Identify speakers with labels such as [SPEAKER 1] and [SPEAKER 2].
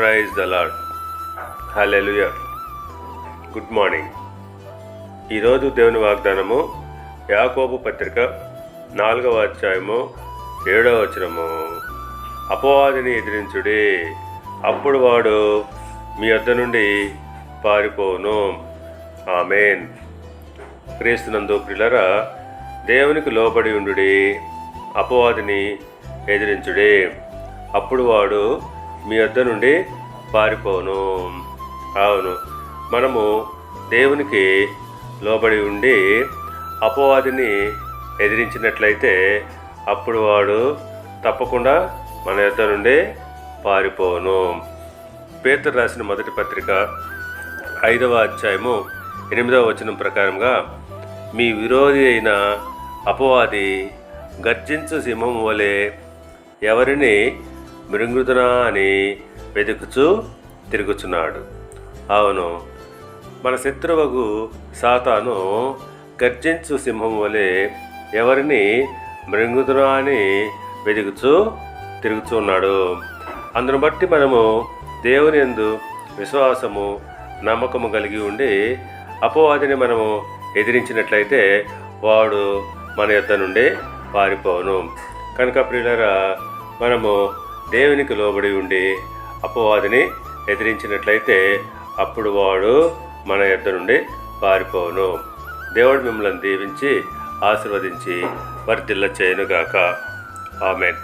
[SPEAKER 1] Praise the Lord good morning ఈరోజు దేవుని వాగ్దానము యాకోబు పత్రిక నాలుగవ అధ్యాయము ఏడవ వచనము. అపవాదిని ఎదిరించుడి అప్పుడు వాడు మీ వద్ద నుండి పారిపోను ఆమెన్. క్రీస్తునందు ప్రిలరా దేవునికి లోబడి ఉండుడి అపవాదిని ఎదిరించుడే. అప్పుడు వాడు మీ వద్ద నుండి పారిపోను. అవును. మనము దేవునికి లోబడి ఉండి అపవాదిని ఎదిరించినట్లయితే అప్పుడు వాడు తప్పకుండా మన యొద్ద నుండి పారిపోను. పేతరు రాసిన మొదటి పత్రిక ఐదవ అధ్యాయము ఎనిమిదవ వచనం ప్రకారంగా మీ విరోధి అయిన అపవాది గర్జించు సింహం వలె ఎవరిని మృంగుతున్నా అని వెతుకుచూ తిరుగుచున్నాడు. అవును మన శత్రువగు సాతాను గర్జించు సింహం వలె ఎవరిని మృంగుతున్నా అని వెతుకుచూ తిరుగుతున్నాడు అందును బట్టి మనము దేవుని ఎందు విశ్వాసము నమ్మకము కలిగి ఉండి అపవాదిని మనము ఎదిరించినట్లయితే వాడు మన యొద్ద నుండి పారిపోను కనుక ప్రియులరా మనము దేవునికి లోబడి ఉండి అపవాదిని ఎదిరించినట్లయితే అప్పుడు వాడు మన యొద్ద నుండి పారిపోను దేవుడు మిమ్మల్ని దీవించి ఆశీర్వదించి వర్ధిల్ల చేయనుగాక ఆమెన్.